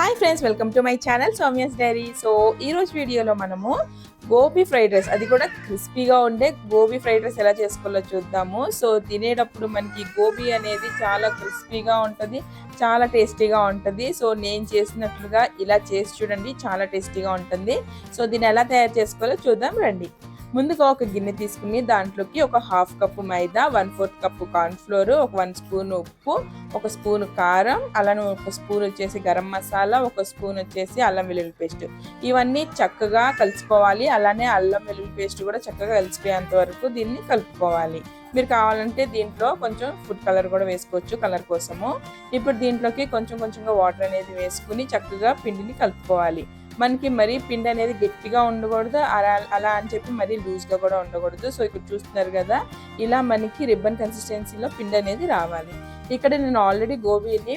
Hi friends welcome to my channel Soumya's diary so ఈ రోజు వీడియోలో మనము గోబీ ఫ్రైడ్ రైస్ అది కూడా క్రిస్పీగా ఉండే గోబీ ఫ్రైడ్ రైస్ ఎలా చేసుకోవాలో చూద్దాము. సో తినేటప్పుడు మనకి గోబీ అనేది చాలా క్రిస్పీగా ఉంటుంది చాలా టేస్టీగా ఉంటుంది. సో నేను చేసినట్లుగా ఇలా చేసి చూడండి చాలా టేస్టీగా ఉంటుంది. సో దీన్ని ఎలా తయారు చేసుకోవాలో చూద్దాం రండి. ముందుగా ఒక గిన్నె తీసుకుని దాంట్లోకి ఒక half cup maida one fourth cup cornflour ఒక వన్ స్పూన్ ఉప్పు ఒక స్పూన్ కారం అలానే ఒక స్పూన్ వచ్చేసి గరం మసాలా ఒక స్పూన్ వచ్చేసి అల్లం వెల్లుల్లి పేస్ట్. ఇవన్నీ చక్కగా కలుసుకోవాలి అలానే అల్లం వెల్లుల్లి పేస్ట్ కూడా చక్కగా కలిసిపోయేంత వరకు దీన్ని కలుపుకోవాలి. మీరు కావాలంటే దీంట్లో కొంచెం ఫుడ్ కలర్ కూడా వేసుకోవచ్చు కలర్ కోసము. ఇప్పుడు దీంట్లోకి కొంచెం కొంచెంగా వాటర్ అనేది వేసుకుని చక్కగా పిండిని కలుపుకోవాలి. మనకి మరీ పిండి అనేది గట్టిగా ఉండకూడదు అలా అలా అని చెప్పి మరీ లూజ్గా కూడా ఉండకూడదు. సో ఇక్కడ చూస్తున్నారు కదా ఇలా మనకి రిబ్బన్ కన్సిస్టెన్సీలో పిండి అనేది రావాలి. ఇక్కడ నేను ఆల్రెడీ గోబీని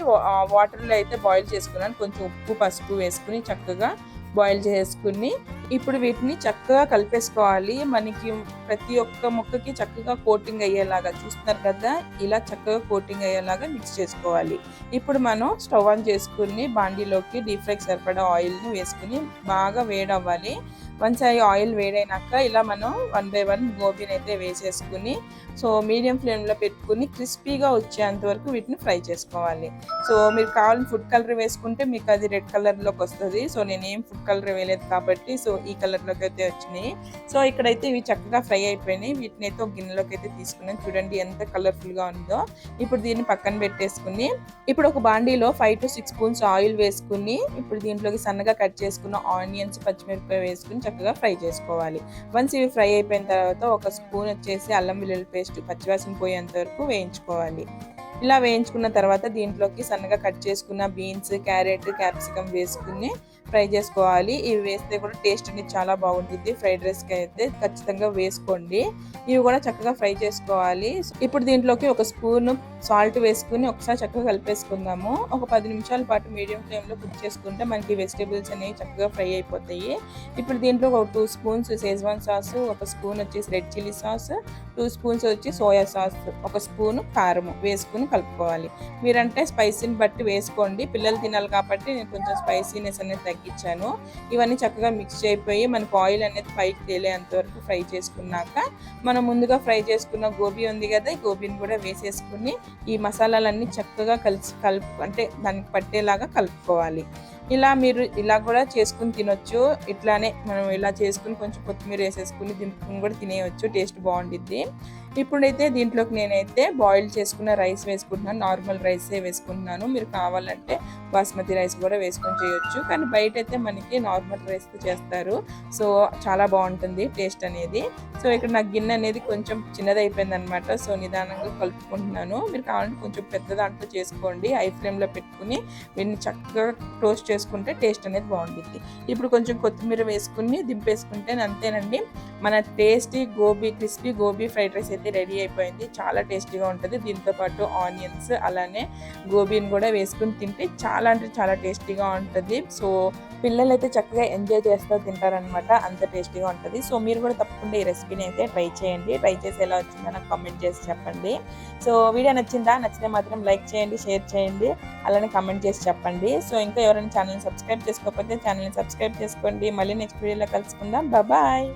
వాటర్లో అయితే బాయిల్ చేసుకున్నాను. కొంచెం ఉప్పు పసుపు వేసుకుని చక్కగా బాయిల్ చేసుకుని ఇప్పుడు వీటిని చక్కగా కలిపేసుకోవాలి. మనకి ప్రతి ఒక్క ముక్కకి చక్కగా కోటింగ్ అయ్యేలాగా చూస్తున్నారు కదా ఇలా చక్కగా కోటింగ్ అయ్యేలాగా మిక్స్ చేసుకోవాలి. ఇప్పుడు మనం స్టవ్ ఆన్ చేసుకుని బాండీలోకి డీప్ ఫ్రైకి సరిపడా ఆయిల్ని వేసుకుని బాగా వేడవ్వాలి. వన్స్ ఆయిల్ వేడైనాక ఇలా మనం వన్ బై వన్ గోబీని అయితే వేసేసుకుని సో మీడియం ఫ్లేమ్లో పెట్టుకుని క్రిస్పీగా వచ్చేంత వరకు వీటిని ఫ్రై చేసుకోవాలి. సో మీరు కావాలని ఫుడ్ కలర్ వేసుకుంటే మీకు అది రెడ్ కలర్లోకి వస్తుంది. సో నేనేం ఫుడ్ కలర్ వేయలేదు కాబట్టి సో ఈ కలర్లోకి అయితే వచ్చినాయి. సో ఇక్కడైతే ఇవి చక్కగా ఫ్రై అయిపోయినాయి. వీటిని అయితే ఒక గిన్నెలోకి అయితే తీసుకున్నాను. చూడండి ఎంత కలర్ఫుల్గా ఉందో. ఇప్పుడు దీన్ని పక్కన పెట్టేసుకుని ఇప్పుడు ఒక బాండీలో five to six spoons oil వేసుకుని ఇప్పుడు దీంట్లోకి సన్నగా కట్ చేసుకున్న ఆనియన్స్ పచ్చిమిరపకాయ వేసుకుని చక్కగా ఫ్రై చేసుకోవాలి. వన్స్ ఇవి ఫ్రై అయిపోయిన తర్వాత ఒక స్పూన్ వచ్చేసి అల్లం వెల్లుల్లి పేస్ట్ పచ్చివాసన పోయేంత వరకు వేయించుకోవాలి. ఇలా వేయించుకున్న తర్వాత దీంట్లోకి సన్నగా కట్ చేసుకున్న బీన్స్ క్యారెట్ క్యాప్సికమ్ వేసుకుని ఫ్రై చేసుకోవాలి. ఇవి వేస్తే కూడా టేస్ట్ అనేది చాలా బాగుంటుంది. ఫ్రైడ్ రైస్కి అయితే ఖచ్చితంగా వేసుకోండి. ఇవి కూడా చక్కగా ఫ్రై చేసుకోవాలి. ఇప్పుడు దీంట్లోకి ఒక స్పూన్ సాల్ట్ వేసుకుని ఒకసారి చక్కగా కలిపేసుకుందాము. ఒక పది నిమిషాల పాటు మీడియం ఫ్లేమ్లో కుక్ చేసుకుంటే మనకి వెజిటేబుల్స్ అనేవి చక్కగా ఫ్రై అయిపోతాయి. ఇప్పుడు దీంట్లో ఒక టూ స్పూన్స్ సేజ్వాన్ సాస్ ఒక స్పూన్ వచ్చేసి red chilli sauce two spoons వచ్చి సోయా సాస్ ఒక స్పూన్ కారం వేసుకుని కలుపుకోవాలి. మీరంటే స్పైసీని బట్టి వేసుకోండి. పిల్లలు తినాలి కాబట్టి నేను కొంచెం స్పైసీనెస్ అనేది తగ్గి ఇచ్చాను. ఇవన్నీ చక్కగా మిక్స్ అయిపోయి మనకు ఆయిల్ అనేది పైకి తేలేంత వరకు ఫ్రై చేసుకున్నాక మనం ముందుగా ఫ్రై చేసుకున్న గోబీ ఉంది కదా ఈ గోబీని కూడా వేసేసుకుని ఈ మసాలాలన్నీ చక్కగా కలిసి కలుపు అంటే దానికి పట్టేలాగా కలుపుకోవాలి. ఇలా మీరు ఇలా కూడా చేసుకుని తినొచ్చు. ఇట్లానే మనం ఇలా చేసుకుని కొంచెం కొత్తిమీర వేసేసుకుని దింపుకుని కూడా తినేయచ్చు. టేస్ట్ బాగుండిద్ది. ఇప్పుడైతే దీంట్లోకి నేనైతే బాయిల్ చేసుకున్న రైస్ వేసుకుంటున్నాను. నార్మల్ రైసే వేసుకుంటున్నాను. మీరు కావాలంటే బాస్మతి రైస్ కూడా వేసుకొని చేయొచ్చు. కానీ బయట అయితే మనకి నార్మల్ రైస్తో చేస్తారు. సో చాలా బాగుంటుంది టేస్ట్ అనేది. సో ఇక్కడ నాకు గిన్నె అనేది కొంచెం చిన్నది అనమాట సో నిదానంగా కలుపుకుంటున్నాను. మీరు కావాలంటే కొంచెం పెద్ద దాంట్లో చేసుకోండి. హై ఫ్లేమ్లో పెట్టుకుని వీటిని చక్కగా టోస్ట్ చేసుకుంటే టేస్ట్ అనేది బాగుంటుంది. ఇప్పుడు కొంచెం కొత్తిమీర వేసుకుని దింపేసుకుంటే అంతేనండి. మన tasty gobi crispy gobi fried rice అయితే రెడీ అయిపోయింది. చాలా టేస్టీగా ఉంటుంది. దీంతో పాటు ఆనియన్స్ అలానే గోబీని కూడా వేసుకుని తింటే చాలా అంటే చాలా టేస్టీగా ఉంటుంది. సో పిల్లలు అయితే చక్కగా ఎంజాయ్ చేస్తూ తింటారనమాట అంత టేస్టీగా ఉంటుంది. సో మీరు కూడా తప్పకుండా ఈ రెసిపీని అయితే ట్రై చేయండి. ట్రై చేసి ఎలా వచ్చిందో నాకు కామెంట్ చేసి చెప్పండి. సో వీడియో నచ్చిందా? నచ్చితే మాత్రం లైక్ చేయండి షేర్ చేయండి అలానే కామెంట్ చేసి చెప్పండి. సో ఇంకా ఎవరైనా ఛానల్ని సబ్స్క్రైబ్ చేసుకోకపోతే ఛానల్ని సబ్స్క్రైబ్ చేసుకోండి. మళ్ళీ నెక్స్ట్ వీడియోలో కలుసుకుందాం. బాయ్.